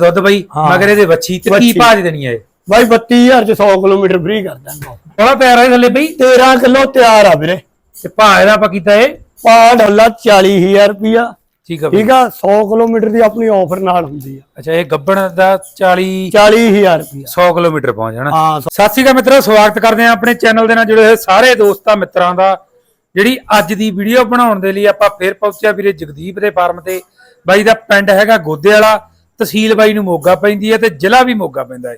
ਦੁੱਧ ਬਈ ਹਾਂ। ਮਗਰ ਇਹਦੇ ਵੱਛੀ ਤੇ ਕੀ ਵੱਛੀ। ਭਾਜ ਦੇਣੀ ਹੈ ਇਹ? ਬਾਈ 32000 ਚ 100 ਕਿਲੋਮੀਟਰ ਫ੍ਰੀ ਕਰ ਦਾਂਗਾ। ਬੜਾ ਪਿਆਰ ਥੱਲੇ ਬਈ। 13 ਕਿਲੋ ਤਿਆਰ ਆ ਵੀਰੇ। ਤੇ ਭਾਅ ਇਹਦਾ ਆਪਾਂ ਕੀਤਾ ਇਹ? ਪਾ ਡੱਲਾ 40000 ਰੁਪਿਆ ਠੀਕ ਆ ਬਈ। ਠੀਕ ਆ 100 ਕਿਲੋਮੀਟਰ ਦੀ ਆਪਣੀ ਆਫਰ ਨਾਲ ਹੁੰਦੀ ਆ। ਅੱਛਾ ਇਹ ਗੱਬਣ ਦਾ 40 40000 ਰੁਪਿਆ 100 ਕਿਲੋਮੀਟਰ ਪਹੁੰਚ ਜਾਣਾ। ਹਾਂ ਸਤਿ ਸ਼੍ਰੀ ਅਕਾਲ ਮਿੱਤਰੋ ਸਵਾਗਤ ਕਰਦੇ ਹਾਂ ਆਪਣੇ ਚੈਨਲ ਦੇ ਨਾਲ ਜੁੜੇ ਹੋਏ ਸਾਰੇ ਦੋਸਤਾਂ ਮਿੱਤਰਾਂ ਦਾ। ਜਿਹੜੀ ਅੱਜ ਦੀ ਵੀਡੀਓ ਬਣਾਉਣ ਦੇ ਲਈ ਆਪਾਂ ਫੇਰ ਪਹੁੰਚਿਆ ਵੀਰੇ ਜਗਦੀਪ ਦੇ ਫਾਰਮ ਤੇ। ਬਾਈ ਦਾ ਪਿੰਡ ਹੈਗਾ ਗੋਦੇ ਵਾਲਾ। ਤਹਿਸੀਲ ਬਾਈ ਨੂੰ ਮੋਗਾ ਪੈਂਦੀ ਹੈ ਤੇ ਜ਼ਿਲ੍ਹਾ ਵੀ ਮੋਗਾ ਪੈਂਦਾ ਹੈ।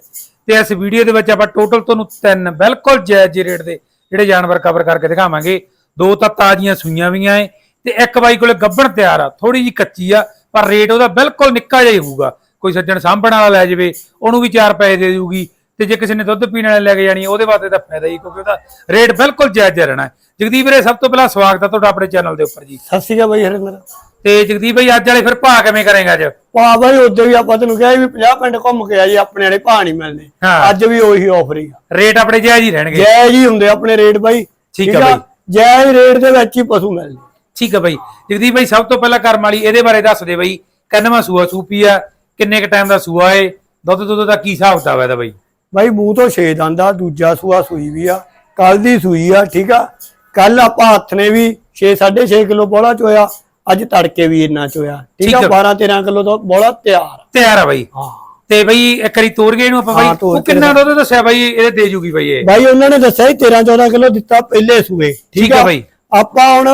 ਤੇ ਇਸ ਵੀਡੀਓ ਦੇ ਵਿੱਚ ਆਪਾਂ ਟੋਟਲ ਤੁਹਾਨੂੰ ਤਿੰਨ ਬਿਲਕੁਲ ਜਾਇਜ਼ ਰੇਟ ਦੇ ਜਿਹੜੇ ਜਾਨਵਰ ਕਵਰ ਕਰਕੇ ਦਿਖਾਵਾਂਗੇ। ਦੋ ਤਾਂ ਤਾਜ਼ੀਆਂ ਸੂਈਆਂ ਵੀਆਂ ਏ ਤੇ ਇੱਕ ਬਾਈ ਕੋਲੇ ਗੱਬਣ ਤਿਆਰ ਆ ਥੋੜੀ ਜੀ ਕੱਚੀ ਆ, ਪਰ ਰੇਟ ਉਹਦਾ ਬਿਲਕੁਲ ਨਿੱਕਾ ਜਿਹਾ ਹੀ ਹੋਊਗਾ। ਕੋਈ ਸੱਜਣ ਸਾਂਭਣ ਵਾਲਾ ਲੈ ਜਾਵੇ, ਉਹਨੂੰ ਵੀ 4 ਪੈਸੇ ਦੇ ਦੇਊਗੀ ਤੇ ਜੇ ਕਿਸੇ ਨੇ ਦੁੱਧ ਪੀਣ ਵਾਲੇ ਲੈ ਕੇ ਜਾਣੀ, ਉਹਦੇ ਵਾਸਤੇ ਤਾਂ ਫਾਇਦਾ ਹੀ ਕਿਉਂਕਿ ਉਹਦਾ ਰੇਟ ਬਿਲਕੁਲ ਜਾਇਜ਼ ਰਹਿਣਾ ਹੈ। ਜਗਦੀਪ ਵੀਰੇ, ਸਭ ਤੋਂ ਪਹਿਲਾਂ ਸਵਾਗਤ ਹੈ ਤੁਹਾਡਾ ਆਪਣੇ ਚੈਨਲ ਦੇ ਉੱਪਰ ਜੀ। ਸਤਿ ਸ਼੍ਰੀ ਅਕਾਲ ਬਾਈ ਹਰਿੰਦਰ ਤੇ ਜਗਦੀਪ ਭਾਈ ਅੱਜ ਵਾਲੇ ਫਿਰ ਭਾਅ ਕਿਵੇਂ ਕਰੇਗਾ ਅੱਜ? ਪਾ ਬਾਈ ਉਦੋਂ ਵੀ ਆਪਾਂ ਤੈਨੂੰ ਕਿਹਾ ਸੀ ਵੀ 50 ਪਿੰਡ ਘੁੰਮ ਕੇ ਆ ਜੀ ਆਪਣੇ ਵਾਲੇ ਭਾਅ ਨਹੀਂ ਮਿਲਨੇ ਹਾਂ। ਅੱਜ ਵੀ ਉਹੀ ਆਫਰ ਹੀ ਆ। ਰੇਟ ਆਪਣੇ ਜਾਇਜ਼ ਹੀ ਰਹਿਣਗੇ। ਜਾਇਜ਼ ਹੀ ਹੁੰਦੇ ਆਪਣੇ ਰੇਟ ਬਾਈ। ਠੀਕ ਆ ਬਾਈ। ਜਾਇਜ਼ ਰੇਟ ਦੇ ਵਿੱਚ ਹੀ ਪਸ਼ੂ ਮਿਲਦੇ। ਠੀਕ ਹੈ ਬਾਈ। ਜਗਦੀਪ ਭਾਈ ਸਭ ਤੋਂ ਪਹਿਲਾਂ ਕਰਮ ਵਾਲੀ ਇਹਦੇ ਬਾਰੇ ਦੱਸ ਦੇ ਬਾਈ। ਕਿੰਨਵਾਂ ਸੂਆ ਸੂਪੀ ਆ ਕਿੰਨੇ ਕ ਟਾਈਮ ਦਾ ਸੂਆ ਏ ਦੁੱਧ ਦੁੱਧ ਦਾ ਕੀ ਹਿਸਾਬ ਕਿਤਾਬ ਹੈ ਇਹਦਾ ਬਾਈ? ਬਾਈ ਮੂੰਹ ਤੋਂ ਛੇ ਦੰਦਾ ਦੂਜਾ ਸੂਆ ਸੂਈ ਵੀ ਆ ਕੱਲ ਦੀ ਸੂਈ ਆ ਠੀਕ ਆ? ਕੱਲ ਆਪਾਂ ਹੱਥ ਨੇ ਵੀ 6 6.5 ਕਿਲੋ ਬੋਲਾ ਚੋਇਆ। ਅੱਜ ਤੜਕੇ ਵੀ ਇੰਨਾ ਚੋਇਆ। ਠੀਕ ਆ ਠੀਕ ਆ। 12 13 ਕਿਲੋ ਤੋਂ ਬੋਲਾ ਤਿਆਰ ਤਿਆਰ ਆ ਬਾਈ। ਹਾਂ। ਤੇ ਬਾਈ ਇੱਕ ਵਾਰੀ ਤੋਰ ਗਏ ਇਹਨੂੰ ਆਪਾਂ ਬਾਈ। ਹਾਂ, ਉਹ ਕਿੰਨਾ ਦੁੱਧ ਦੱਸਿਆ ਬਾਈ? ਇਹਦੇ ਦੇ ਜੂਗੀ ਬਾਈ ਇਹ। ਬਾਈ ਉਹਨਾਂ ਨੇ ਦੱਸਿਆ ਸੀ 13 14 ਕਿਲੋ ਦਿੱਤਾ ਪਹਿਲੇ ਸੂਏ। ਠੀਕ ਆ ਬਾਈ। ਆਪਾਂ ਹੁਣ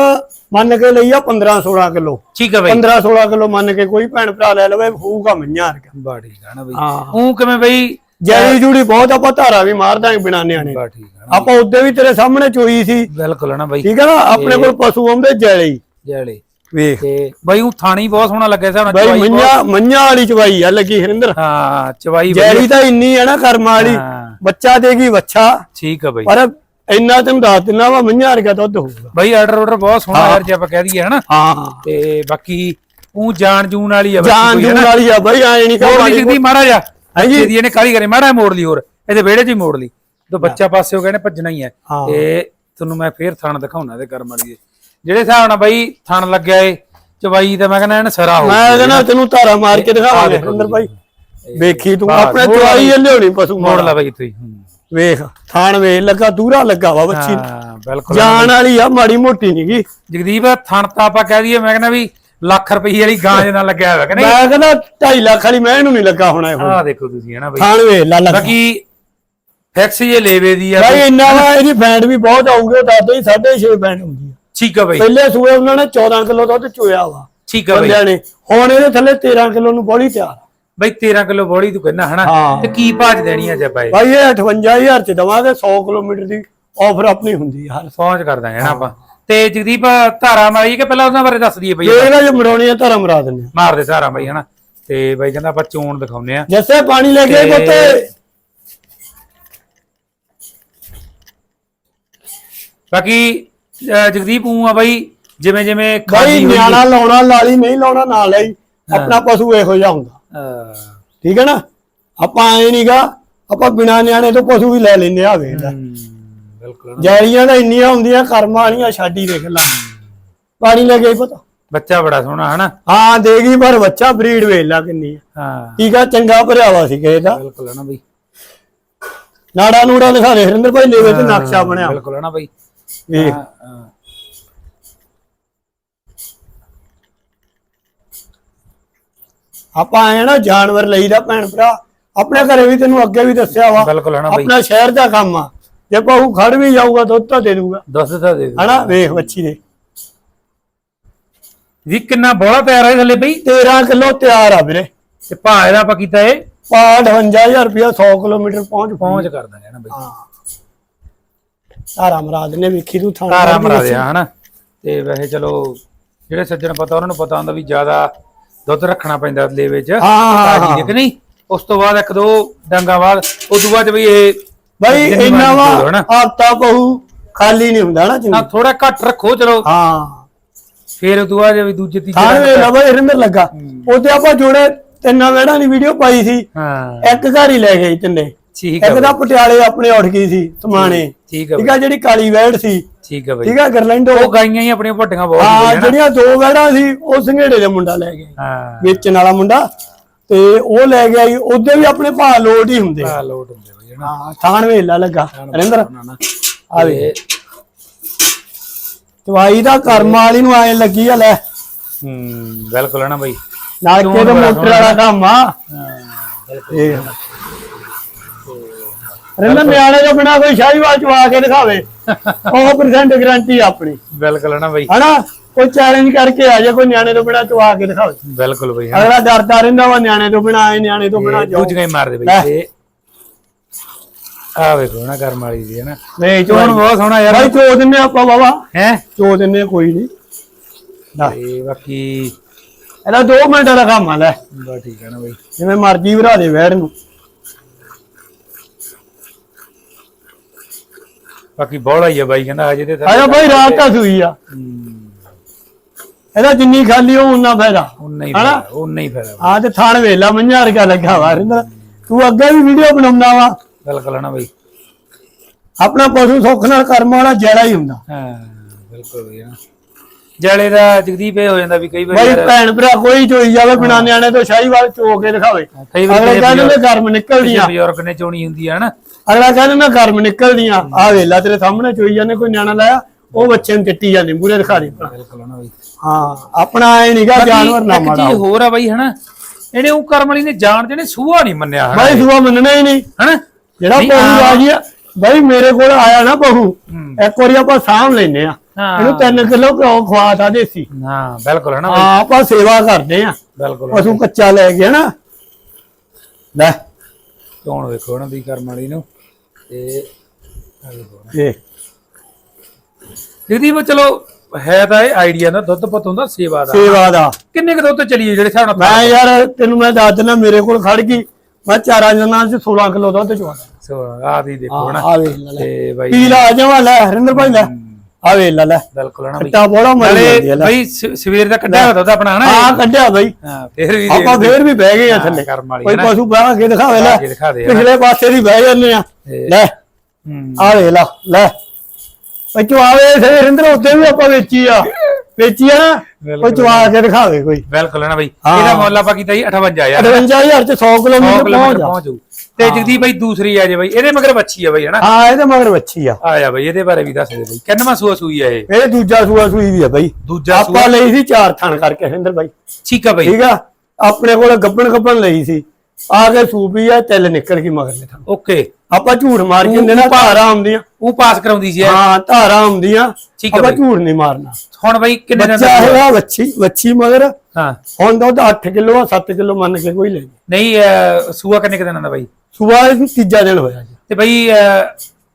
ਮੰਨ ਕੇ ਲਈ ਆ 15 16 ਕਿਲੋ। ਠੀਕ ਹੈ ਬਾਈ। 15 16 ਕਿਲੋ ਮੰਨ ਕੇ ਕੋਈ ਭੈਣ ਭਰਾ ਲੈ ਲਵੇ ਹੋਊਗਾ ਮਈਆਂ ਰਗਾ ਬਾ ਠੀਕ ਆ ਨਾ ਬਾਈ। ਹਾਂ। ਉਹ ਕਿਵੇਂ ਬਾਈ? ਜੈਰੀ ਜੂੜੀ ਬਹੁਤ ਆਪਾਂ ਧਾਰਾ ਵੀ ਮਾਰ ਦਾਂਗੇ ਬਿਨਾ ਨਿਆਣੇ ਆਪਾਂ ਉੱਦੇ ਵੀ ਤੇਰੇ ਸਾਹਮਣੇ ਚੋਈ ਸੀ। ਬਿਲਕੁਲ ਨਾ ਬਾਈ। ਠੀਕ ਆ ਨਾ? ਆਪਣੇ ਕੋਲ ਪਸ਼ੂ ਆਉਂਦੇ ਜੈਲੀ। ਜੈਲੇ। ਵੇਖ। ਤੇ ਬਾਈ ਉਹ ਥਾਣੀ ਬਹੁਤ ਸੋਹਣਾ ਲੱਗਿਆ ਸਾਡਾ ਬਾਈ ਮੰਝਾ ਮੰਝਾ ਵਾਲੀ ਚਵਾਈ ਆ ਲੱਗੀ ਹਰਿੰਦਰ। ਹਾਂ ਚਵਾਈ ਜੈਰੀ ਤਾਂ ਇੰਨੀ ਆ ਨਾ ਕਰਮਾਂ ਵਾਲੀ। ਬੱਚਾ ਦੇਗੀ ਬੱਚਾ? ਠੀਕ ਆ ਬਾਈ। ਪਰ ਇੰਨਾ ਤੈਨੂੰ ਦੱਸ ਦਿੰਨਾ ਵਾ ਮੰਝਾ ਵਰਗਾ ਦੁੱਧ ਹੋਊਗਾ। ਬਾਈ ਆਰਡਰ ਆਰਡਰ ਬਹੁਤ ਸੋਹਣਾ ਯਾਰ ਜੇ ਆਪਾਂ ਕਹਿ ਦਈਏ ਹਨਾ। ਹਾਂ। ਤੇ ਬਾਕੀ ਉਹ ਜਾਣ ਜੂਨ ਵਾਲੀ ਆ ਕੋਈ ਜੂਨ। ਵਾਲੀ ਆ ਬਾਈ ਐ ਨਹੀਂ ਮੋੜ ਲਈ ਕਹਾਂ ਜਿੱਦੀ ਮਾਰਾ ਜਾ? ਹਾਂਜੀ। ਦੀ ਇਹਨੇ ਕਾਲੀ ਕਰੇ ਜਿਹਾ ਮੋੜ ਲਈ ਹੋਰ। ਇਹਦੇ ਵਿਹੜੇ 'ਚ ਹੀ ਮੋੜ ਲਈ। ਤੋਂ ਬੱਚਾ ਪਾਸੇ ਹੋ ਗਿਆ ਨੇ ਭੱਜਣਾ ਹੀ ਹੈ। ਤੇ ਤੁਹਾਨੂੰ ਮੈਂ ਫੇਰ ਥਣ ਦਿਖਾਉਣਾ ਤੇ ਕਰਮ ਵਾਲੀ ਜਿਹੜੇ ਹਿਸਾਬ ਨਾਲ ਬਾਈ ਥਣ ਲੱਗਿਆ ਏ ਚਵਾਈ ਤਾਂ ਮੈਂ ਕਹਿੰਦਾ ਇਹਨੇ ਸਰਾ ਹੋ ਮੈਂ ਕਹਿੰਦਾ ਤੈਨੂੰ ਧਾਰਾ ਮਾਰ ਕੇ ਦਿਖਾਵਾਂਗੇ ਦੇਖੋ ਹਰਿੰਦਰ ਭਾਈ ਵੇਖੀ ਤੂੰ ਆਪਣੇ ਚਵਾਈ ਲਿਆਉਣੀ ਪਸ਼ੂ ਮੋੜ ਲਾ ਬਾਈ ਹੂੰ। ਵੇਖ ਥਾਣ ਵੇ ਲੱਗਾ ਦੂਰਾ ਲੱਗਾ ਵਾ ਬੱਚੀ। ਹਾਂ ਬਿਲਕੁਲ। ਜਾਨ ਵਾਲੀ ਆ ਮਾੜੀ ਮੋਟੀ ਨਹੀਂਗੀ ਜਗਦੀਪ ਥਣ ਤਾਂ ਆਪਾਂ ਕਹਿ ਦਈਏ ਮੈਂ ਕਹਿੰਦਾ ਵੀ ਲੱਖ ਰੁਪਏ ਵਾਲੀ ਗਾਂ ਦੇ ਨਾਲ ਲੱਗਿਆ ਹੋਇਆ ਕਿ ਨਹੀਂ? ਮੈਂ ਕਹਿੰਦਾ 2.5 ਲੱਖ ਵਾਲੀ ਮੈਂ ਇਹਨੂੰ ਨਹੀਂ ਲੱਗਾ ਹੋਣਾ ਇਹ। ਆਹ ਦੇਖੋ ਤੁਸੀਂ ਹਨਾ ਬਾਈ। ਥਾਣ ਵੇ ਲਾ ਲੱਗਾ ਬਾਕੀ ਫਿਕਸ ਜੇ ਲੇਵੇ ਦੀ ਆ ਭਾਈ ਇੰਨਾ ਵਾ ਇਹਦੀ ਬੈਂਡ ਵੀ ਬਹੁਤ ਆਉਂਗੀ ਉਹ ਦੱਸਦੇ ਹੀ 6.5 ਬੈਂਡ ਹੁੰਦੀ ਆ। ਠੀਕ ਆ ਬਾਈ। ਪਹਿਲੇ ਸੂਏ ਉਹਨਾਂ ਨੇ 14 ਕਿਲੋ ਦੁੱਧ ਚੋਇਆ ਵਾ। ਠੀਕ ਆ ਬਾਈ। ਬੰਦਿਆਂ ਨੇ। ਹੁਣ ਇਹਦੇ ਥੱਲੇ 13 ਕਿਲੋ ਨੂੰ ਬੋਲੀ ਤਿਆਰ। ਆ। ਬਈ 13 ਕਿਲੋ ਬੋੜੀ ਤੂੰ ਕਹਿੰਦਾ ਹਨਾ? ਹਾਂ। ਤੇ ਕੀ ਭਾਜ ਦੇਣੀ ਆ ਜੇ ਬਾਈ? ਭਾਈ ਇਹ 58000 ਚ ਦਵਾਂਗੇ 100 ਕਿਲੋਮੀਟਰ ਦੀ ਆਫਰ ਆਪਣੀ ਹੁੰਦੀ ਆ ਹਰ ਪਹੁੰਚ ਕਰ ਦਾਂਗੇ ਨਾ ਆਪਾਂ। ਤੇ ਜਗਦੀਪ ਧਾਰਾ ਮਾਰੀ ਕਿ ਪਹਿਲਾਂ ਉਹਨਾਂ ਬਾਰੇ ਦੱਸ ਦਈਏ ਬਈ? ਜੇ ਮੜਾਉਣੀ ਆ ਧਰਮ ਮਰਾ ਦਿੰਦੇ ਆ। ਮਾਰ ਦੇ ਧਾਰਾ ਬਾਈ ਹਨਾ? ਤੇ ਬਾਈ ਕਹਿੰਦਾ ਆਪਾਂ ਚੋਣ ਦਿਖਾਉਨੇ ਆ। ਜੱਸੇ ਪਾਣੀ ਲੈ ਕੇ ਆਈ ਪੁੱਤ। ਬਾਕੀ ਅਹ ਜਗਦੀਪ ਉਹ ਆ ਬਾਈ ਜਿਵੇਂ ਜਿਵੇਂ ਹੋਈ ਨਿਆਣਾ ਲਾਉਣਾ ਲਾਲੀ ਨਹੀਂ ਲਾਉਣਾ ਨਾ ਲਈ। ਆਪਣਾ ਪਸ਼ੂ ਇਹੋ ਜਿਹਾ ਹੁੰਦਾ। ਅਹ, ਠੀਕ ਹੈ ਨਾ? ਆਪਾਂ ਐ ਨਹੀਂਗਾ ਆਪਾਂ ਬਿਨਾ ਨਿਆਣੇ ਤੋਂ ਪਸ਼ੂ ਵੀ ਲੈ ਲੈਂਦੇ ਆ ਵੇਖ ਲੈ। ਹਮ, ਬਿਲਕੁਲ। ਜੈਰੀਆਂ ਤਾਂ ਇੰਨੀਆਂ ਹੁੰਦੀਆਂ ਕਰਮਾਂ ਵਾਲੀਆਂ ਛਾਡੀ ਦੇਖ ਲੈ। ਪਾਣੀ ਲੈ ਆਈ ਪਤਾ। ਬੱਚਾ ਬੜਾ ਸੋਹਣਾ ਹਨਾ? ਹਾਂ ਦੇਗੀ ਪਰ ਬੱਚਾ ਬਰੀਡ ਵੇਖ ਲੈ ਕਿੰਨੀ ਆ। ਹਾਂ। ਠੀਕ ਆ ਚੰਗਾ ਭਰਿਆਵਾ ਸੀ ਕਿਸੇ ਦਾ। ਬਿਲਕੁਲ ਹੈ ਨਾ ਬਾਈ। ਨਾੜਾ ਨੂੜਾ ਦਿਖਾ ਦੇ ਹਰਿੰਦਰ ਭਾਈ ਲੇਵੇ ਤੇ ਨਕਸ਼ਾ ਬਣਿਆ। ਬਿਲਕੁਲ ਹੈ ਨਾ ਬਾਈ। ਵੇਖ। ਆਪਾਂ ਆਏ ਨਾ ਜਾਨਵਰ ਲਈਦਾ ਭੈਣ ਭਰਾ ਆਪਣੇ ਘਰੇ ਵੀ ਤੈਨੂੰ ਅੱਗੇ ਵੀ ਦੱਸਿਆ ਵਾ ਬਿਲਕੁਲ ਬਾਈ ਆਪਣਾ ਸ਼ਹਿਰ ਦਾ ਕੰਮ ਆ। ਜੇ ਪਾਉ ਖੜ ਵੀ ਜਾਊਗਾ ਦੁੱਧ ਤਾਂ ਦੇ ਦੂਗਾ। ਦੱਸ ਤਾਂ ਦੇ ਦੇ ਹਨਾ? ਵੇਖ ਬੱਚੀ ਦੇ। ਵੀ ਕਿੰਨਾ ਬੋਲਾ ਤਿਆਰ ਹੈ ਥੱਲੇ ਬਈ? 13 ਕਿਲੋ ਤਿਆਰ ਆ ਵੀਰੇ। ਤੇ ਭਾਅ ਇਹਦਾ ਆਪਾਂ ਕੀਤਾ ਇਹ? ਪਾ 58000 ਰੁਪਇਆ 100 ਕਿਲੋਮੀਟਰ ਪਹੁੰਚ ਪਹੁੰਚ ਕਰ ਦਾਂਗੇ ਨਾ ਬਈ। ਹਾਂ। ਤਾਰਾ ਮਰਾਦ ਨੇ ਵੇਖੀ ਤੂੰ ਥਾਂ ਤਾਰਾ ਮਰਾ ਦਿਆ ਹਨਾ? ਤੇ ਵੈਸੇ ਚਲੋ ਜਿਹੜੇ ਸੱਜਣ ਪਤਾ ਉਹਨਾਂ ਨੂੰ ਪਤਾ ਹੁੰਦਾ ਵੀ ਜ਼ਿਆਦਾ ਦੁੱਧ ਰੱਖਣਾ ਪੈਂਦਾ ਲੈ ਵਿੱਚ। ਹਾਂ, ਹਾਂ, ਤਾਜ਼ੀ ਦੇ ਕਿ ਨਹੀਂ? ਉਸ ਤੋਂ ਬਾਅਦ ਇੱਕ ਦੋ ਡੰਗਾ ਬਾਅਦ ਉਸ ਤੋਂ ਬਾਅਦ ਵੀ ਇਹ ਬਈ ਜਿੰਨੀ ਇੰਨਾ ਵਾ ਮਰਜ਼ੀ ਤੋਰੋ ਹਨਾ। ਹਫਤਾ ਬਹੁ ਖਾਲੀ ਨਹੀਂ ਹੁੰਦਾ ਨਾ ਨਾ ਚੰਗਾ ਥੋੜਾ ਘੱਟ ਰੱਖੋ ਚਲੋ। ਹਾਂ। ਫੇਰ ਉਸ ਤੋਂ ਬਾਅਦ ਵੀ ਦੂਜੇ ਤੀਜੇ ਥਾਂ ਡੰਗ ਵੇ ਲਾ ਬਈ ਰਿੰਦਰ ਲੱਗਾ। ਉਹਦੇ ਆਪਾਂ ਜੋੜੇ ਤਿੰਨਾਂ ਵੇੜਾਂ ਦੀ ਵੀਡੀਓ ਪਾਈ ਸੀ। ਹਾਂ। ਇੱਕ ਘਰ ਹੀ ਲੈ ਗਏ ਤਿੰਨੇ। ਠੀਕ ਹੈ ਇੱਕ ਤਾਂ ਪਟਿਆਲੇ ਆਪਣੇ ਉੱਠ ਗਈ ਸੀ ਸਮਾਣੇ। ਠੀਕ ਹੈ ਠੀਕ ਆ ਜਿਹੜੀ ਕਾਲੀ ਵੈੜ ਸੀ। ਠੀਕ ਹੈ ਬਈ। ਠੀਕ ਆ ਗਰਲੈਂਡੋ। ਉਹ ਗਾਈਆਂ ਹੀ ਆਪਣੀਆਂ ਵੱਡੀਆਂ ਬਹੁਤ ਹਾਂ ਨਾ। ਜਿਹੜੀਆਂ ਦੋ ਵੈੜਾਂ ਸੀ ਉਹ ਸੰਘੇੜੇ ਦੇ ਮੁੰਡਾ ਲੈ ਗਿਆ। ਹਾਂ। ਵੇਚਣ ਵਾਲਾ ਮੁੰਡਾ। ਤੇ ਉਹ ਲੈ ਗਿਆ ਜੀ ਉਹਦੇ ਵੀ ਆਪਣੇ ਭਾ ਲੋਟ ਹੀ ਹੁੰਦੇ। ਆ ਲੋਟ ਹੁੰਦੇ ਬਈ ਹਾਂ ਥਾਣ ਵੇਲਾ ਲੱਗਾ। ਰਿੰਦਰ ਆ ਵੇ ਦਵਾਈ ਦਾ ਕਰਮ ਵਾਲੀ ਨੂੰ ਆਏ ਲੱਗੀ ਆ ਲੈ। ਹੂੰ ਬਿਲਕੁਲ ਹਨਾ ਬਈ। ਨਾਲ ਕੇ ਮੋਟਰ ਵਾਲਾ ਕੰਮ ਆ। ਇਹ ਰਿੰਦਰ ਨਿਆਣੇ ਤੋਂ ਬਿਨਾ ਕੋਈ ਸ਼ਾਹੀਵਾਲ ਚਵਾ ਕੇ ਦਿਖਾਵੇ। 100% ਗਾਰੰਟੀ ਆਪਣੀ। ਬਿਲਕੁਲ ਹਨਾ ਬਈ। ਹਨਾ? ਕੋਈ ਚੈਲੰਜ ਕਰਕੇ ਆ ਜਾ ਕੋਈ ਨਿਆਣੇ ਤੋਂ ਬਿਨਾ ਚਵਾ ਕੇ ਦਿਖਾਵੇ। ਬਿਲਕੁਲ ਬਈ ਅਗਲਾ ਡਰਦਾ ਰਹਿੰਦਾ ਵਾ ਨਿਆਣੇ ਤੋਂ ਬਿਨਾ ਆਏ ਨਿਆਣੇ ਤੋਂ ਬਿਨਾ ਜਾਓ। ਦੂਜੀਆਂ ਹੀ ਮਾਰਦੇ ਬਈ। ਤੇ ਆ ਵੇਖੋ ਨਾ ਕਰਮ ਵਾਲੀ ਦੀ ਹਨਾ। ਨਹੀਂ ਚੋਣ ਬਹੁਤ ਸੋਹਣਾ ਯਾਰ। ਭਾਈ ਚੋ ਦਿੰਨੇ ਆਪਾਂ ਬਾਬਾ ਹੈ? ਚੋ ਦਿੰਨੇ ਕੋਈ ਨਹੀਂ। ਤੇ ਬਾਕੀ ਇਹਦਾ 2 ਮਿੰਟ ਦਾ ਕੰਮ ਆ ਲੈ। ਬਾ ਠੀਕ ਹੈ ਨਾ ਬਈ। ਜਿਵੇਂ ਮਰਜ਼ੀ ਭਰਾ ਦੇ ਵੈੜ ਨੂੰ। ਬਾਕੀ ਬੋਲਾ ਹੀ ਆ ਬਾਈ ਕਹਿੰਦਾ ਅਜੇ ਤੇ ਆਇਆ ਭਾਈ ਰਾਤ ਤਾਂ ਸੂਈ ਆ। ਇਹਦਾ ਜਿੰਨੀ ਖਾਲੀ ਉਹ ਉਨਾ ਫਾਇਦਾ। ਉਨਾ ਹੀ? ਫਾਇਦਾ ਉਨਾ ਹੀ ਫਾਇਦਾ। ਆ ਤੇ ਥਾਣ ਵੇਲਾ ਮੰਝਾਂ ਵਰਗਾ ਲੱਗਾ ਵਾ ਰਿੰਦਰ। ਤੂੰ ਅੱਗੇ ਵੀ ਵੀਡੀਓ ਬਣਾਉਂਦਾ ਵਾ। ਬਿਲਕੁਲ ਹਨਾ ਬਈ। ਆਪਣਾ ਪਸ਼ੂ ਸੁੱਖ ਨਾਲ ਕਰਮ ਵਾਲਾ ਜੈੜਾ ਹੀ ਹੁੰਦਾ। ਹਾਂ ਬਿਲਕੁਲ ਬਈ ਜਲੇ ਦਾ ਜਗਦੀਪ ਇਹ ਹੋ ਜਾਂਦਾ ਵੀ ਕਈ ਵਾਰੀ ਯਾਰ ਭੈਣ ਭਰਾ ਕੋਈ ਚੋਈ ਜਾਵੇ ਬਿਨਾ ਨਿਆਣੇ ਤੋਂ ਸ਼ਾਹੀਵਾਲ ਚੋ ਕੇ ਦਿਖਾਵੇ। ਕਈ ਵਾਰੀ ਅਗਲੇ ਕਹਿੰਦੇ ਕਰਮ ਨਿਕਲਦੀਆਂ। ਕਿਸੇ ਬਜ਼ੁਰਗ ਨੇ ਚੋਣੀ ਹੁੰਦੀ ਆ ਹਨਾ? ਅਗਲਾ ਕਹਿੰਦਾ ਮੈਂ ਕਰਮ ਨਿਕਲਦੀਆਂ ਆ। ਵੇਲਾ ਤੇਰੇ ਸਾਹਮਣੇ ਚੋਈ ਜਾਂਦੇ ਕੋਈ ਨਿਆਣਾ ਲਾਇਆ ਉਹ ਬੱਚੇ ਨੂੰ ਚੱਟੀ ਜਾਂਦੇ ਮੂਰੇ ਦਿਖਾ ਦੇ ਬਿਲਕੁਲ ਹਨਾ ਬਈ ਹਾਂ ਆਪਣਾ ਐ ਨਹੀਂਗਾ ਜਾਨਵਰ ਨਾ ਮਾੜਾ ਚੀਜ਼ ਹੋਰ ਆ ਬਾਈ ਹਨਾ? ਇਹਨੇ ਉਹ ਕਰਮ ਵਾਲੀ ਨੇ ਜਾਣ ਜਿਹੜੇ ਸੂਹਾ ਨਹੀਂ ਮੰਨਿਆ ਹਨਾ? ਬਾਈ ਸੁਆ ਮੰਨਣਾ ਹੀ ਨਹੀਂ ਹਨਾ? ਜਿਹੜਾ ਨਹੀਂ, ਪਹੂ ਹਾਂ। ਆ ਜੀ ਬਾਈ ਮੇਰੇ ਕੋਲ ਆਇਆ ਨਾ ਪਹੂ ਹੂੰ। ਇੱਕ ਵਾਰੀ ਆਪਾਂ ਸਾਂਭ ਲੈਨੇ ਆ। ਇਹਨੂੰ 3 ਕਿਲੋ ਘਿਓ ਖਵਾਤਾ ਦੇਸੀ। ਹਾਂ ਬਿਲਕੁਲ ਹਨਾ ਬਈ? ਹਾਂ ਆਪਾਂ ਸੇਵਾ ਕਰਦੇ ਆ। ਬਿਲਕੁਲ। ਪਸ਼ੂ ਕੱਚਾ ਲੈ ਗਿਆ ਨਾ। ਲੈ। ਚੋਣ ਵੇਖੋ ਨਾ ਦੀ ਕਰਮ ਵਾਲੀ ਨੂੰ। ਤੇ ਇਹ ਜਗਦੀਪ ਚਲੋ ਹੈ ਤਾਂ ਇਹ ਆਈਡੀਆ ਦਾ ਦੁੱਧ ਪੁੱਤ ਹੁੰਦਾ ਸੇਵਾ ਦਾ। ਸੇਵਾ ਦਾ। ਕਿੰਨੇ ਕੁ ਦੁੱਧ ਚਲੀਏ ਜਿਹੜੇ ਹਿਸਾਬ ਨਾਲ ਮੈਂ ਯਾਰ ਤੈਨੂੰ ਮੈਂ ਦੱਸ ਦਿੰਦਾ ਮੇਰੇ ਕੋਲ ਖੜ ਗਈ। ਮੈਂ ਚਾਰਾਂ ਜਨਾਂ ਚ 16 ਕਿਲੋ ਦੁੱਧ ਚਵਾਦਾ ਸੋ ਆਹ ਦੀ ਦੇਖੋ ਨਾ। ਤੇ ਬਾਈ ਪੀ ਲਾ ਜਾਵਾ ਲੈ ਹਰਿੰਦਰ ਭਾਈ ਲੈ। ਆ ਵੇ ਲੈ ਲੈ। ਬਿਲਕੁਲ ਹਨਾ ਬਈ ਖੱਟਾ ਬੋੜਾ ਮਰ ਜਾਂਦੀ ਹੈ ਲੈ। ਬਈ ਸਵੇਰ ਦਾ ਕੱਢਿਆ ਹੋਇਆ ਦੁੱਧ ਆਪਣਾ ਹਨਾ ਹਾਂ ਕੱਢਿਆ ਬਾਈ। ਹਾਂ ਫੇਰ ਵੀ ਆਪਾਂ ਫੇਰ ਵੀ ਬਹਿ ਗਏ ਆ ਥੱਲੇ। ਕਰਮ ਵਾਲੀ ਕੋਈ ਨਾ। ਪਸ਼ੂ ਬਹਿ ਕੇ ਦਿਖਾਵੇ ਲੈ। ਪਿਛਲੇ ਪਾਸੇ ਦੀ ਬਹਿ ਜਾਂਦੇ ਆ। ਲੈ। ਆ ਵੇ ਲੈ ਲੈ। ਉਹ ਚਵਾਵੇ ਸੇ ਹਰਿੰਦਰ ਉੱਤੇ ਵੀ ਆਪਾਂ ਵੇਚੀ ਆ। ਵੇਚੀ ਆ ਨਾ। ਕੋਈ ਚਵਾ ਕੇ ਦਿਖਾਵੇ ਕੋਈ। ਬਿਲਕੁਲ ਨਾ ਬਈ। ਇਹਦਾ ਮੁੱਲ ਆਪਾਂ ਕੀਤਾ ਜੀ 58000 58000 ਚ 100 100 ਕਿਲੋਮੀਟਰ ਕਿਲੋਮੀਟਰ ਪਹੁੰਚ ਜਾ। ਪਹੁੰਚ ਜਾਊ। ਤੇ ਜਗਦੀਪ ਬਾਈ ਦੂਸਰੀ ਆ ਜੇ ਬਾਈ ਇਹਦੇ ਮਗਰ ਬੱਚੀ ਆ ਬਾਈ ਹਨਾ? ਹਾਂ ਇਹਦੇ ਮਗਰ ਵੱਛੀ ਆ। ਆਇਆ ਬਾਈ ਇਹਦੇ ਬਾਰੇ ਵੀ ਦੱਸ ਦੇ ਬਾਈ ਕਿੰਨਵਾਂ ਸੂਆ ਸੂਈ ਆ ਇਹ? ਇਹ ਦੂਜਾ ਸੂਆ ਸੂਈ ਵੀ ਆ ਬਾਈ। ਦੂਜਾ ਸੂਆ ਆਪਾਂ ਲਈ ਸੀ ਚਾਰ ਥਣ ਕਰਕੇ ਹਰਿੰਦਰ ਬਾਈ। ਠੀਕ ਆ ਬਾਈ। ਠੀਕ ਆ? ਆਪਣੇ ਕੋਲ ਗੱਬਣ ਗੱਬਣ ਲਈ ਸੀ। ਆ ਕੇ ਸੂਪੀ ਆ ਤਿਲ ਨਿਕਲ ਗਈ ਮਗਰਲੇ ਥਾਂ। ਓਕੇ। ਆਪਾਂ ਝੂਠ ਮਾਰ ਕੇ ਹੁੰਦੇ ਨਾ ਧਾਰਾਂ ਆਉਂਦੀਆਂ। ਉਹ ਪਾਸ ਕਰਾਉਂਦੀ ਸੀ। ਹਾਂ ਧਾਰਾਂ ਆਉਂਦੀਆਂ। ਠੀਕ ਆ ਆਪਾਂ। ਝੂਠ ਨਹੀਂ ਮਾਰਨਾ। ਹੁਣ ਬਾਈ ਕਿੰਨੇ ਦਿਨ ਬੱਚਾ ਹੈਗਾ ਵੱਛੀ ਵੱਛੀ ਮਗਰ। ਹਾਂ। ਹੁਣ ਦੁੱਧ 8 ਕਿਲੋ ਆ 7 ਕਿਲੋ ਮੰਨ ਕੇ ਕੋਈ ਲੈ ਜੇ ਨਹੀਂ ਅਹ, ਸੂਆ ਕਿੰਨੇ ਕੁ ਦਿਨਾਂ ਦਾ ਬਾਈ? ਸੂਆ ਇਹ ਤੀਜਾ ਦਿਨ ਹੋਇਆ ਜੀ। ਤੇ ਬਾਈ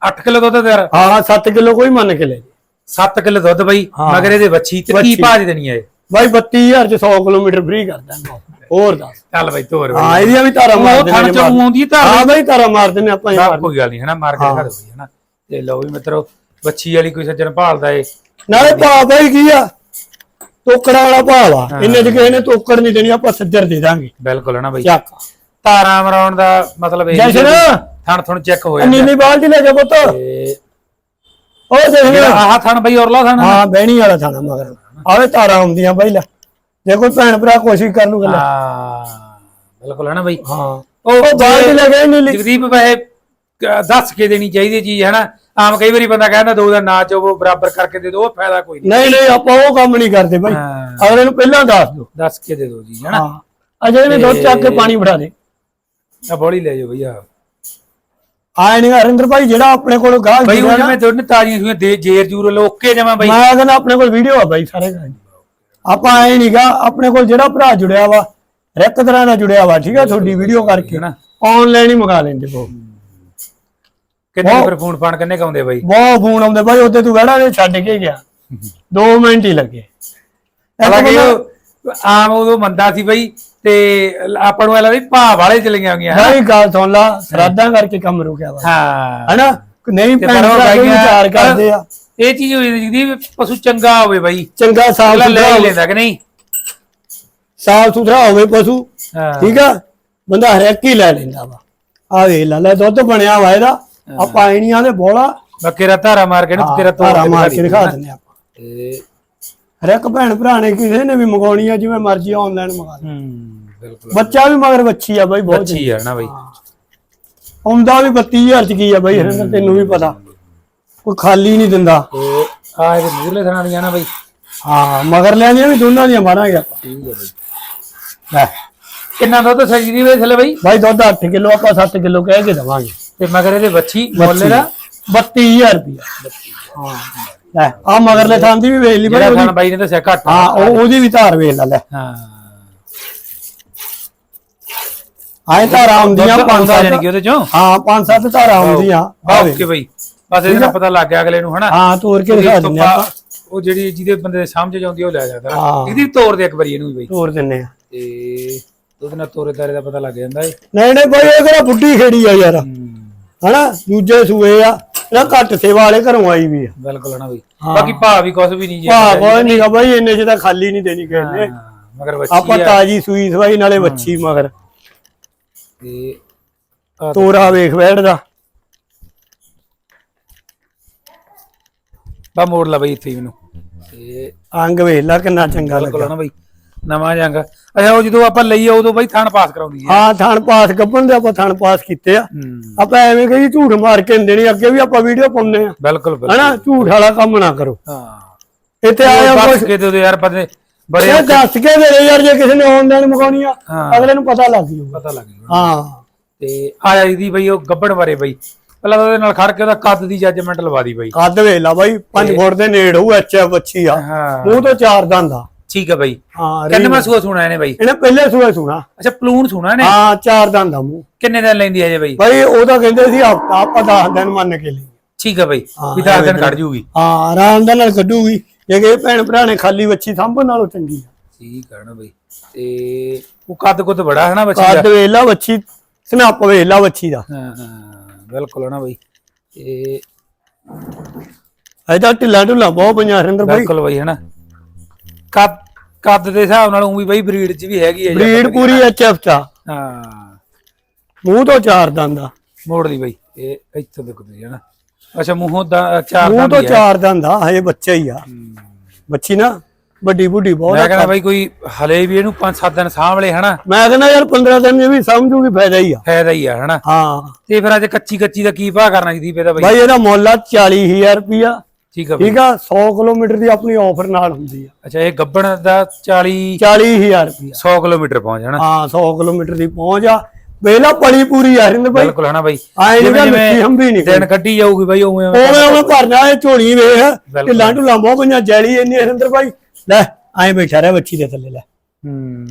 8 ਕਿਲੋ ਦੁੱਧ ਦੇ ਹਾਂ 7 ਕਿਲੋ ਕੋਈ ਮੰਨ ਕੇ ਲੈ ਜੇ 7 ਕਿਲੋ ਦੁੱਧ ਬਾਈ ਹਾਂ। ਮਗਰ ਇਹਦੇ ਬੱਚੀ ਤੇ ਕੀ ਵੱਛੀ। ਭਾਜ ਦੇਣੀ ਹੈ ਇਹ? ਬਾਈ 32000 ਚ 100 ਕਿਲੋਮੀਟਰ ਫ੍ਰੀ ਕਰ ਦਾਂਗੇ। ਹੋਰ ਦੱਸ। ਚੱਲ ਬਾਈ ਤੋਰ ਹਾਂ ਇਹਦੀਆਂ ਵੀ ਧਾਰਾਂ ਮਾਰ ਉਹ ਥਣ ਚੋਂ ਆਉਂਦੀ ਹੈ ਧਾਰ। ਹਾਂ ਬਾਈ ਧਾਰਾਂ ਮਾਰ ਦਿੰਦੇ ਆਪਾਂ ਇਹ ਮਾਰ ਕੋਈ ਗੱਲ ਨਹੀਂ ਹਨਾ ਮਾਰ ਕੇ ਦਿਓ ਬਾਈ ਹਨਾ। ਤੇ ਲਓ ਵੀ ਮਿੱਤਰੋ ਬੱਚੀ ਵਾਲੀ ਕੋਈ ਸੱਜਣ ਭਾਲਦਾ ਏ। ਨਾਲੇ ਭਾਅ ਬਾਈ ਕੀ ਆ? ਟੋਕੜਾ ਵਾਲਾ ਭਾਅ ਵਾ ਇੰਨੇ ਚ ਕਿਸੇ ਨੇ ਟੋਕੜ ਨਹੀਂ ਦੇਣੀ ਆਪਾਂ ਸੱਜਰ ਦੇ ਦਾਂਗੇ। ਬਿਲਕੁਲ ਹਨਾ ਬਾਈ। ਚੱਕ। ਧਾਰਾਂ ਮਰਾਉਣ ਦਾ ਮਤਲਬ ਇਹ ਜਸ਼ਨ ਥਣ ਥਣ ਚੈੱਕ ਹੋ ਜਾਂਦਾ ਨੀਲੀ ਬਾਲਟੀ ਲੈ ਜਾ ਪੁੱਤ। ਉਹ ਦੇਖ ਆਹ ਥਣ ਬਾਈ ਔਰਲਾ ਥਣ ਹਾਂ ਬਹਿਣੀ ਵਾਲਾ ਥਾਣਾ ਮਗਰ। ਆਵੇ ਤਾਰਾਂ ਆਉਂਦੀਆਂ ਬਾਈ ਲੈ। ਜੇ ਕੋਈ ਭੈਣ ਭਰਾ ਕੋਸ਼ਿਸ਼ ਕਰ ਲੈ। ਹਾਂ ਬਿਲਕੁਲ ਹਨਾ ਬਾਈ। ਹਾਂ। ਉਹ ਬਾਲਟੀ ਲੈ ਗਏ ਨੀਲੀ। ਜਗਦੀਪ ਵੈਸੇ ਦੱਸ ਕੇ ਦੇਣੀ ਚਾਹੀਦੀ ਚੀਜ਼ ਹਨਾ ਆਮ ਕਈ ਵਾਰੀ ਬੰਦਾ ਕਹਿੰਦਾ ਦੋ ਦਾ ਨਾ ਚੋਵੋ ਬਰਾਬਰ ਕਰਕੇ ਦੇ ਦੋ ਉਹ ਫਾਇਦਾ ਕੋਈ ਨਹੀਂ। ਨਹੀਂ ਨਹੀਂ ਆਪਾਂ ਉਹ ਕੰਮ ਨਹੀਂ ਕਰਦੇ ਹਾਂ। ਅਗਲੇ ਨੂੰ ਪਹਿਲਾਂ ਦੱਸ ਦਿਓ। ਦੱਸ ਕੇ ਦੇ ਦੋ ਜੀ ਹਨਾ? ਹਾਂ। ਅਜੇ ਨੇ ਦੁੱਧ ਚੱਕ ਕੇ ਪਾਣੀ ਫੜਾ ਦੇ। ਆ ਬੋਲੀ ਲੈ ਜਾਓ ਭਈਆ। ਆਏ ਨਹੀਂ ਹਰਿੰਦਰ ਭਾਈ ਜਿਹੜਾ ਆਪਣੇ ਕੋਲ ਗਾਹ ਬਈ ਉਹ ਜੁੜਿਆ ਨਾ, ਜਿਵੇਂ ਦੋਨੇ ਤਾਜ਼ੀਆਂ ਸੂਈਆਂ ਦੇ ਜੇਰ ਜੂਰ ਲੋਕੇ ਜਮਾ ਬਈ। ਮੈਂ ਕਹਿੰਦਾ ਆਪਣੇ ਕੋਲ ਵੀਡੀਓ ਆ ਬਾਈ ਸਾਰੇ ਘਰ ਆਪਾਂ ਐ ਨਹੀਂਗਾ ਆਪਣੇ ਕੋਲ ਜਿਹੜਾ ਭਰਾ ਜੁੜਿਆ ਵਾ ਹਰ ਇੱਕ ਤਰ੍ਹਾਂ ਨਾਲ ਜੁੜਿਆ ਵਾ ਠੀਕ ਆ ਤੁਹਾਡੀ ਵੀਡੀਓ ਕਰਕੇ। ਹਨਾ? ਆਨਲਾਈਨ ਹੀ ਮੰਗਾ ਲੈਂਦੇ ਬੋ ਕਿੰਨੇ ਫਿਰ ਫੋਨ ਫਾਨ ਕਿੰਨੇ ਕਾਉਂਦੇ ਬਾਈ? ਬਹੁਤ ਫੋਨ ਆਉਂਦੇ ਬਾਈ ਉੱਤੇ ਤੂੰ ਵੜਾ ਦੇ ਛੱਡ ਕੇ ਗਿਆ। 2 ਮਿੰਟ ਹੀ ਲੱਗੇ। ਇੱਕ ਹਾਲਾਂਕਿ ਬੰਦਾ- ਉਹ ਆਮ ਉਦੋਂ ਮੰਦਾ ਸੀ ਬਈ ਤੇ ਆਪਾਂ ਨੂੰ ਐ ਲੱਗਦਾ ਵੀ ਭਾਅ ਵਾਲੇ ਚਲੀਆਂ ਗਈਆਂ ਬਾਈ ਗੱਲ ਸੁਣ ਲਾ ਸਰਾਦਾਂ ਕਰਕੇ ਕੰਮ ਰੁਕਿਆ ਵਾ। ਹਾਂ। ਹਨਾ? ਨਹੀਂ ਤੇ ਭੈਣ ਪਰ ਉਹ ਭਰਾ ਕੋਈ ਗਾਈਆਂ- ਵਿਚਾਰ ਕਰਦੇ ਆ। ਇਹ ਚੀਜ਼ ਹੋਈ ਜਿਹਦੀ ਵੀ ਪਸ਼ੂ ਚੰਗਾ ਹੋਵੇ ਬਾਈ। ਚੰਗਾ ਸਾਫ਼ ਅਗਲਾ ਲੈ ਸੁਥਰਾ ਹੀ ਲੈਂਦਾ ਕਿ ਨਹੀਂ? ਸਾਫ਼ ਸੁਥਰਾ ਹੋਵੇ ਪਸ਼ੂ। ਹਾਂ। ਠੀਕ ਆ? ਬੰਦਾ ਹਰੇਕ ਹੀ ਲੈ ਲੈਂਦਾ ਵਾ। ਆ ਵੇ ਲੈ ਲੈ ਦੁੱਧ ਬਣਿਆ ਵਾ ਇਹਦਾ। ਆਪਾਂ ਐਣੀਆਂ ਦੇ ਬੋਲਾ। ਬਾਕੀ ਰਾ ਧਾਰਾ ਮਾਰ ਕੇ ਨਾ ਤੇਰਾ ਤੋੜ ਮਾਰ ਕੇ ਦਿਖਾ ਦਿੰਦੇ ਆਪਾਂ। ਤੇ ਹਰੇਕ ਭੈਣ ਭਰਾ ਨੇ ਕਿਸੇ ਨੇ ਵੀ ਮੰਗਾਉਣੀ ਆ ਜਿਵੇਂ ਮਰਜ਼ੀ ਆਨਲਾਈਨ ਮੰਗਾ ਹੂੰ ਬਿਲਕੁਲ। ਬੱਚਾ ਵੀ ਮਗਰ ਬੱਚੀ ਆ ਬਾਈ ਬਹੁਤ ਅੱਛੀ ਆ ਨਾ ਬਾਈ। ਆਉਂਦਾ ਵੀ 32000 ਚ ਕੀ ਆ ਬਾਈ ਹਰਿੰਦਰ ਤੈਨੂੰ ਵੀ ਪਤਾ। ਕੋਈ ਖਾਲੀ ਨਹੀਂ ਦਿੰਦਾ। ਤੇ ਆ ਇਹਦੇ ਮੂਰਲੇ ਥਣਾ ਦੀਆਂ ਨਾ ਬਾਈ। ਹਾਂ ਮਗਰ ਲੈਣੀਆਂ ਵੀ ਦੋਨਾਂ ਦੀਆਂ ਮਾਰਾਂਗੇ ਆਪਾਂ। ਠੀਕ ਹੈ ਬਾਈ। ਲੈ। ਕਿੰਨਾ ਦੁੱਧ ਸਜੀ ਦੀ ਵੇ ਥਲੇ ਬਾਈ। ਬਾਈ ਦੁੱਧ 8 ਕਿਲੋ ਆਪਾਂ 7 ਕਿਲੋ ਕਹਿ ਕੇ ਦਵਾਂਗੇ। ਤੇ ਮਗਰ ਇਹਦੇ ਬੱਚੀ ਮੁੱਲ ਦਾ 32000 ਰੁਪਇਆ। ਹਾਂ। ਲੈ ਆ ਮਗਰਲੇ ਥਾਂ ਦੀ ਵੀ ਵੇਚ ਲਈ ਬਾਈ ਜਿਹੜਾ ਉਹਦੀ। ਬਾਈ ਨੇ ਦੱਸਿਆ ਘੱਟ ਹਾਂ ਉਹ ਉਹਦੀ ਵੀ ਧਾਰ ਵੇਚ ਲੈ ਲੈ। ਹਾਂ। ਆਏ ਧਾਰਾਂ ਦੁੱਧ ਪੰਜ ਜਾਨੀ ਸੱਤ। ਕਿ ਉਹਦੇ ਚੋਂ? ਹਾਂ ਪੰਜ ਸੱਤ ਧਾਰਾਂ ਆਉਂਦੀਆਂ ਆ ਵੇਖ। ਓਕੇ ਬਾਈ। ਬਸ ਇਹਦਾ ਪਤਾ ਲੱਗ ਗਿਆ ਅਗਲੇ ਨੂੰ ਹਨਾ? ਹਾਂ ਤੋਰ ਕੇ ਦਿਖਾ ਦਿੰਦੇ ਆਪਾਂ। ਉਹ ਜਿਹੜੀ ਜਿਹਦੇ ਬੰਦੇ ਦੇ ਸਮਝ ਜਾਂਦੀ ਉਹ ਲੈ ਜਾਂਦਾ। ਹਾਂ। ਇਹਦੀ ਤੋਰ ਦੇ ਇੱਕ ਵਾਰੀ ਇਹਨੂੰ ਵੀ ਬਾਈ। ਤੋਰ ਦਿੰਨੇ ਆ ਤੇ ਉਹਦੇ ਨਾਲ ਤੋਰੇ ਤਾਰੇ ਦਾ ਪਤਾ ਲੱਗ ਜਾਂਦਾ ਏ। ਨਹੀਂ ਨਹੀਂ ਬਾਈ ਇਹ ਕਿਹੜਾ ਬੁੱਢੀ ਖੇੜੀ ਆ ਯਾਰ। ਹਨਾ ਦੂਜੇ ਸੂਏ ਆ ਇਹ ਘੱਟ ਸੇਵਾ ਵਾਲੇ ਘਰੋਂ ਆਈ ਵੀ ਆ। ਬਿਲਕੁਲ ਨਾ ਬਾਈ। ਬਾਕੀ ਭਾਅ ਵੀ ਕੁਝ ਵੀ ਨਹੀਂ ਜੀ। ਭਾ ਕੋਈ ਨਹੀਂਗਾ ਬਾਈ ਇੰਨੇ ਚ ਤਾਂ ਖਾਲੀ ਨਹੀਂ ਦੇਣੀ ਕਹਿੰਦੇ ਹਾਂ, ਮਗਰ ਬੱਚੀ ਆਪਾਂ ਆ। ਤਾਜੀ ਸੂਈ ਸਵਾਈ ਨਾਲੇ ਵੱਛੀ ਮਗਰ। ਤੇ ਤੋਰਾ ਵੇਖ ਬੈਠਦਾ ਬਾ ਮੋੜ ਲਾ ਬਾਈ ਇੱਥੇ ਹੀ ਮੈਨੂੰ। ਤੇ ਅੰਗ ਵੇਖ ਲਾ ਕਿੰਨਾ ਚੰਗਾ ਬਿਲਕੁਲ ਲੱਗਾ। ਨਾ ਬਾਈ। ਨਵਾਂ ਜੰਗ। ਅੱਛਾ ਉਹ ਜਦੋਂ ਆਪਾਂ ਲਈ ਆ ਉਦੋਂ ਬਾਈ ਥਾਣ ਪਾਸ ਕਰਾਉਂਦੀ ਹੈ। ਹਾਂ ਥਣ ਪਾਸ ਗੱਬਣ ਦੇ ਆਪਾਂ ਥਣ ਪਾਸ ਕੀਤੇ ਆ। ਆਪਾਂ ਐਵੇਂ ਕਹੀ ਝੂਠ ਮਾਰ ਕੇ ਦੇਣੀ ਅੱਗੇ ਵੀ ਆਪਾਂ ਵੀਡੀਓ ਪਾਉਂਦੇ ਆ। ਬਿਲਕੁਲ ਬਿਲਕੁਲ। ਹਨਾ ਝੂਠ ਵਾਲਾ ਕੰਮ ਨਾ ਕਰੋ। ਹਾਂ। ਇੱਥੇ ਆਇਆ ਬਸ ਕੁਛ ਕੇ ਦੇ ਯਾਰ ਬੰਦੇ ਬੜੇ ਦੱਸ ਕੇ ਦੇ ਯਾਰ ਜੇ ਕਿਸੇ ਨੇ ਆਨਲਾਈਨ ਮੰਗਾਉਣੀ ਆ। ਅਗਲੇ ਨੂੰ ਪਤਾ ਲੱਗ ਜੂਗਾ। ਪਤਾ ਲੱਗ ਗਿਆ ਹਾਂ। ਤੇ ਆਇਆ ਇਹਦੀ ਬਈ ਉਹ ਗੱਬੜ ਬਾਰੇ ਬਈ। ਪਹਿਲਾਂ ਉਹਦੇ ਨਾਲ ਖੜ ਕੇ ਉਹਦਾ ਕੱਦ ਦੀ ਜੱਜਮੈਂਟ ਲਵਾ ਦੀ ਬਈ। ਕੱਦ ਵੇਖ ਲਾ ਬਾਈ 5 ਫੁੱਟ ਦੇ ਨੇੜ ਹੋਊ ਐਚਐਫ ਬੱਚੀ ਆ। ਹਾਂ। ਮੂੰਹ ਤੋਂ ਚਾਰ ਦੰਦ ਆ। ਠੀਕ ਹੈ ਬਈ। ਹਾਂ ਕਿੰਨੇ ਮੈਂ ਸੂਆ ਸੁਣਾ ਇਹਨੇ ਬਈ? ਇਹਨੇ ਪਹਿਲੇ ਸੂਏ ਸੁਣਾ। ਅੱਛਾ ਪਲੂਨ ਸੁਣਾ ਇਹਨੇ? ਹਾਂ ਚਾਰ ਦੰਦ ਆ ਮੂੰਹ। ਕਿੰਨੇ ਦਿਨ ਲੈਂਦੀ ਹੈ ਜੇ ਬਈ? ਬਾਈ ਉਹ ਤਾਂ ਕਹਿੰਦੇ ਸੀ ਹਫਤਾ ਆਪਾਂ 10 ਦਿਨ ਮੰਨ ਕੇ ਲਈ। ਠੀਕ ਹੈ ਬਈ। ਵੀ 10 ਦਿਨ ਕੱਢ ਜੂਗੀ। ਹਾਂ ਆਰਾਮ ਦੇ ਨਾਲ ਕੱਢੂਗੀ। ਜੇ ਕਿ ਭੈਣ ਭਰਾ ਨੇ ਖਾਲੀ ਬੱਚੀ ਸਾਂਭਣ ਨਾਲੋਂ ਚੰਗੀ ਆ। ਠੀਕ ਹੈ ਨਾ ਬਈ। ਤੇ ਉਹ ਕੱਦ ਕੁੱਦ ਬੜਾ ਹੈ ਨਾ ਬੱਚੀ ਦਾ? ਕੱਦ ਵੇਲਾ ਬੱਚੀ ਸਨੱਪ ਵੇਲਾ ਬੱਚੀ ਦਾ। ਹਾਂ ਹਾਂ ਬਿਲਕੁਲ ਨਾ ਬਈ। ਤੇ ਇਹਦਾ ਢਿੱਲਾ ਢੁੱਲਾ ਬਹੁਤ ਪਈਆਂ ਹਰਿੰਦਰ ਬਾਈ। ਬਿਲਕੁਲ ਬਈ ਹੈ ਨਾ? ਕੱਦ ਕੱਦ ਦੇ ਹਿਸਾਬ ਨਾਲ ਉਹ ਵੀ ਬਈ ਬਰੀਡ ਚ ਵੀ ਹੈਗੀ ਹੈ ਜੀ ਬਰੀਡ ਪੂਰੀ ਐਚਐਫ ਚ ਆ। ਹਾਂ। ਮੂੰਹ ਤੋਂ ਚਾਰ ਦੰਦ ਆ। ਮੋੜ ਦੀ ਬਈ। ਇਹ ਇੱਥੋਂ ਦੇਖੋ ਤੁਸੀਂ ਹੈ ਨਾ ਅੱਛਾ ਮੂੰਹੋਂ ਦਾ ਚਾਰ ਮੂੰਹ ਤੋਂ ਹੈ ਚਾਰ ਦੰਦ ਆ ਹਜੇ ਬੱਚਾ ਹੀ ਆ। ਹੂੰ। ਬੱਚੀ ਨਾ ਵੱਡੀ ਬੁੱਢੀ ਬਹੁਤ ਮੈਂ ਆ ਕਹਿੰਦਾ ਬਈ ਕੋਈ ਹਲੇ ਵੀ ਇਹਨੂੰ 5-7 ਦਿਨ ਸਾਂਭ ਲੈ ਹਨਾ। ਮੈਂ ਕਹਿੰਦਾ ਯਾਰ 15 ਦਿਨ ਇਹ ਵੀ ਸਮਝੂਗੀ ਫਾਇਦਾ ਹੀ ਆ। ਫਾਇਦਾ ਹੀ ਆ ਹਨਾ। ਹਾਂ। ਤੇ ਫਿਰ ਅੱਜ ਕੱਚੀ ਕੱਚੀ ਦਾ ਕੀ ਭਾਅ ਕਰਨਾ ਜੀ ਇਹਦਾ ਬਈ? ਬਾਈ ਇਹਦਾ ਮੁੱਲ ਆ 40000 ਰੁਪਿਆ ਠੀਕ ਆ ਠੀਕ ਆ 100 ਕਿਲੋਮੀਟਰ ਦੀ ਆਪਣੀ ਆਫਰ ਨਾਲ ਹੁੰਦੀ ਆ। ਅੱਛਾ ਇਹ ਗੱਬਣ ਦਾ 40 40000 ਰੁਪਿਆ 100 ਕਿਲੋਮੀਟਰ ਪਹੁੰਚ ਹਨਾ ਹਾਂ 100 ਕਿਲੋਮੀਟਰ ਦੀ ਪਹੁੰਚ ਆ। ਵੇਲਾ ਪੜੀ ਪੂਰੀ ਆ ਹਰਿੰਦਰ ਬਾਈ। ਬਿਲਕੁਲ ਹਨਾ ਬਈ। ਆਏ ਜਿਵੇਂ ਗਾ ਮਿੱਠੀ ਹੰਭੀ ਨੀ ਦਿਨ ਕੱਢੀ ਜਾਊਗੀ ਬਈ ਉਵੇਂ ਉਵੇਂ ਉਵੇਂ ਭਰਨਾ ਇਹ ਝੋਲੀ ਵੇਖ। ਢਿੱਲਾਂ ਢੁੱਲਾਂ ਬਹੁਤ ਪਈਆਂ ਜੈਲੀ ਇੰਨੀ ਹਰਿੰਦਰ ਬਾਈ। ਲੈ ਐਂ ਬੈਠਾ ਰਿਹਾ ਬੱਚੀ ਦੇ ਥੱਲੇ ਲੈ। ਹੂੰ।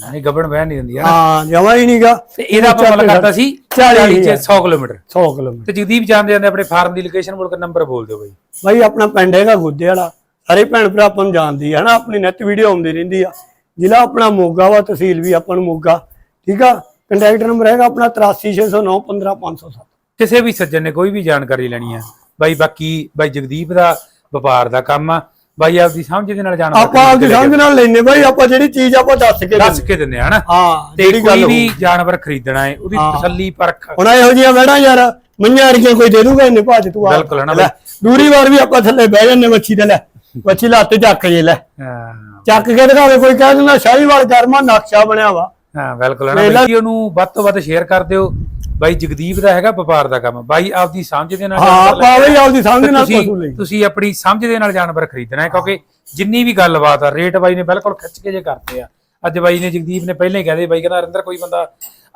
ਨਹੀਂ ਗੱਬਣ ਬਹਿ ਨਹੀਂ ਦਿੰਦੀ ਹਾਂ ਜਮਾ ਹੀ ਨਹੀਂਗਾ ਤੇ ਇਹਦਾ ਆਪਾਂ ਮੁੱਲ ਕਰਦਾ ਸੀ 40 40 ਚ 100 ਕਿਲੋਮੀਟਰ। 100 ਕਿਲੋਮੀਟਰ। ਤੇ ਜਗਦੀਪ ਜਾਂਦੇ ਜਾਂਦੇ ਆਪਣੇ ਫਾਰਮ ਦੀ ਲੋਕੇਸ਼ਨ ਬੋਲ ਕੇ ਨੰਬਰ ਬੋਲ ਦਿਓ ਬਈ। ਬਾਈ ਆਪਣਾ ਪਿੰਡ ਹੈਗਾ ਗੁੱਦੇ ਵਾਲਾ। ਸਾਰੇ ਭੈਣ ਭਰਾ ਆਪਾਂ ਨੂੰ ਜਾਣਦੀ ਹੈ ਨਾ ਆਪਣੀ ਨੈਟ ਵੀਡੀਓ ਆਉਂਦੀ ਰਹਿੰਦੀ ਆ। ਜ਼ਿਲ੍ਹਾ ਆਪਣਾ ਮੋਗਾ ਵਾ ਤਹਿਸੀਲ ਵੀ ਆਪਾਂ ਨੂੰ ਮੋਗਾ। ਠੀਕ ਆ? ਕੰਟੈਕਟ ਨੰਬਰ ਹੈਗਾ ਆਪਣਾ 8360915507 ਕਿਸੇ ਵੀ ਸੱਜਣ ਨੇ ਕੋਈ ਵੀ ਜਾਣਕਾਰੀ ਲੈਣੀ ਆ ਬਾਈ ਬਾਕੀ ਬਾਈ ਜਗਦੀਪ ਦਾ ਵਪਾਰ ਦਾ ਕੰਮ ਆ ਬਾਈ ਆਪਦੀ ਸਮਝ ਦੇ ਨਾਲ ਜਾਣਦਾ ਆਪਾਂ ਆਪਦੀ ਸਮਝ ਨਾਲ ਲੈਨੇ ਬਾਈ ਆਪਾਂ ਜਿਹੜੀ ਚੀਜ਼ ਆਪਾਂ ਦੱਸ ਕੇ ਦੱਸ ਕੇ ਆ ਹਨਾ? ਹਾਂ ਜਿਹੜੀ ਗੱਲ ਵੀ ਜਾਨਵਰ ਖਰੀਦਣਾ ਹੈ ਉਹਦੀ ਤਸੱਲੀ ਪਰਖ। ਹੁਣ ਇਹੋ ਜਿਹੀਆਂ ਵੜਾਂ ਯਾਰ ਮੰਝਾਂ ਅਰਗੀਆਂ ਕੋਈ ਦੇ ਦੂਗਾ ਇਹਨੇ ਭਾਜ ਤੂੰ ਆ ਬਿਲਕੁਲ ਹੈ ਨਾ ਲੈ, ਦੂਰੀ ਵਾਰ ਵੀ ਆਪਾਂ ਥੱਲੇ ਬਹਿ ਜੰਨੇ ਮੱਛੀ ਤੇ ਲੈ। ਮੱਛੀ ਲੱਤ ਚੱਕ ਜੇ ਲੈ। ਹਾਂ। ਚੱਕ ਕੇ ਦਿਖਾਵੇ ਕੋਈ ਕਹਿ ਦਿੰਦਾ ਸ਼ਾਹੀਵਾਲ ਕਰਮਾ ਨਕਸ਼ਾ ਬਣਿਆ ਵਾ। ਹਾਂ ਬਿਲਕੁਲ ਹੈ ਨਾ ਵੀਡੀਓ ਨੂੰ ਵੱਧ ਤੋਂ ਵੱਧ ਸ਼ੇਅਰ ਕਰ ਦਿਓ। ਬਾਈ ਜਗਦੀਪ ਦਾ ਹੈਗਾ ਵਪਾਰ ਦਾ ਕੰਮ। ਬਾਈ ਆਪਦੀ ਸਮਝ ਦੇ ਨਾਲ ਹਾਂ ਜਾਨਵਰ ਆਪਾਂ ਵੀ ਆਪਦੀ ਸਮਝ ਨਾਲ ਤੁਸੀਂ ਪਸ਼ੂ ਲਈ। ਤੁਸੀਂ ਆਪਣੀ ਸਮਝ ਦੇ ਨਾਲ ਜਾਨਵਰ ਖਰੀਦਣਾ ਹੈ ਕਿਉਂਕਿ ਜਿੰਨੀ ਵੀ ਗੱਲਬਾਤ ਆ ਰੇਟ ਬਾਈ ਨੇ ਬਿਲਕੁਲ ਖਿੱਚ ਕੇ ਜੇ ਕਰਦੇ ਆ। ਅੱਜ ਬਾਈ ਨੇ ਜਗਦੀਪ ਨੇ ਪਹਿਲਾਂ ਹੀ ਕਹਦੇ ਬਾਈ ਕਹਿੰਦਾ ਅਰਿੰਦਰ ਕੋਈ ਬੰਦਾ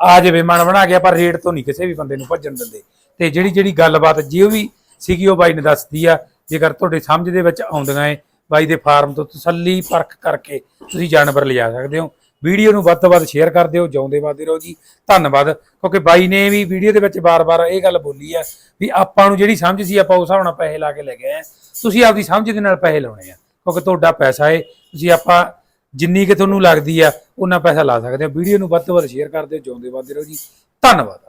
ਆ ਜਾਵੇ ਮਨ ਬਣਾ ਗਿਆ ਪਰ ਰੇਟ ਤੋਂ ਨਹੀਂ ਕਿਸੇ ਵੀ ਬੰਦੇ ਨੂੰ ਭੱਜਣ ਦਿੰਦੇ। ਤੇ ਜਿਹੜੀ ਜਿਹੜੀ ਗੱਲਬਾਤ ਜਿਉ ਵੀ ਸੀਗੀ ਉਹ ਬਾਈ ਨੇ ਦੱਸਦੀ ਆ ਜੇਕਰ ਤੁਹਾਡੇ ਸਮਝ ਦੇ ਵਿੱਚ ਆਉਂਦੀਆਂ ਏ ਬਾਈ ਦੇ ਫਾਰਮ ਤੋਂ ਤਸੱਲੀ ਪਰਖ ਕਰਕੇ ਤੁਸੀਂ ਜਾਨਵਰ ਲਿਜਾ ਸਕਦੇ ਹੋ। ਵੀਡੀਓ ਨੂੰ ਵੱਧ ਤੋਂ ਵੱਧ ਸ਼ੇਅਰ ਕਰ ਦਿਓ, ਜਿਉਂਦੇ ਵਾਦੇ ਰਹੋ ਜੀ। ਧੰਨਵਾਦ, ਕਿਉਂਕਿ ਬਾਈ ਨੇ ਵੀ ਵੀਡੀਓ ਦੇ ਵਿੱਚ ਬਾਰ-ਬਾਰ ਇਹ ਗੱਲ ਬੋਲੀ ਆ ਵੀ ਆਪਾਂ ਨੂੰ ਜਿਹੜੀ ਸਮਝ ਸੀ, ਆਪਾਂ ਉਸ ਹਿਸਾਬ ਨਾਲ ਪੈਸੇ ਲਾ ਕੇ ਲੈ ਗਏ ਆ। ਤੁਸੀਂ ਆਪਦੀ ਸਮਝ ਦੇ ਨਾਲ ਪੈਸੇ ਲਾਉਣੇ ਆ, ਕਿਉਂਕਿ ਤੁਹਾਡਾ ਪੈਸਾ ਏ। ਤੁਸੀਂ ਆਪਾਂ ਜਿੰਨੀ ਕਿ ਤੁਹਾਨੂੰ ਲੱਗਦੀ ਆ, ਉਹਨਾਂ ਪੈਸਾ ਲਾ ਸਕਦੇ ਹੋ ਵੀਡੀਓ ਨੂੰ ਵੱਧ ਤੋਂ ਵੱਧ ਸ਼ੇਅਰ ਕਰ ਦਿਓ, ਜਿਉਂਦੇ ਵਾਦੇ ਰਹੋ ਜੀ। ਧੰਨਵਾਦ।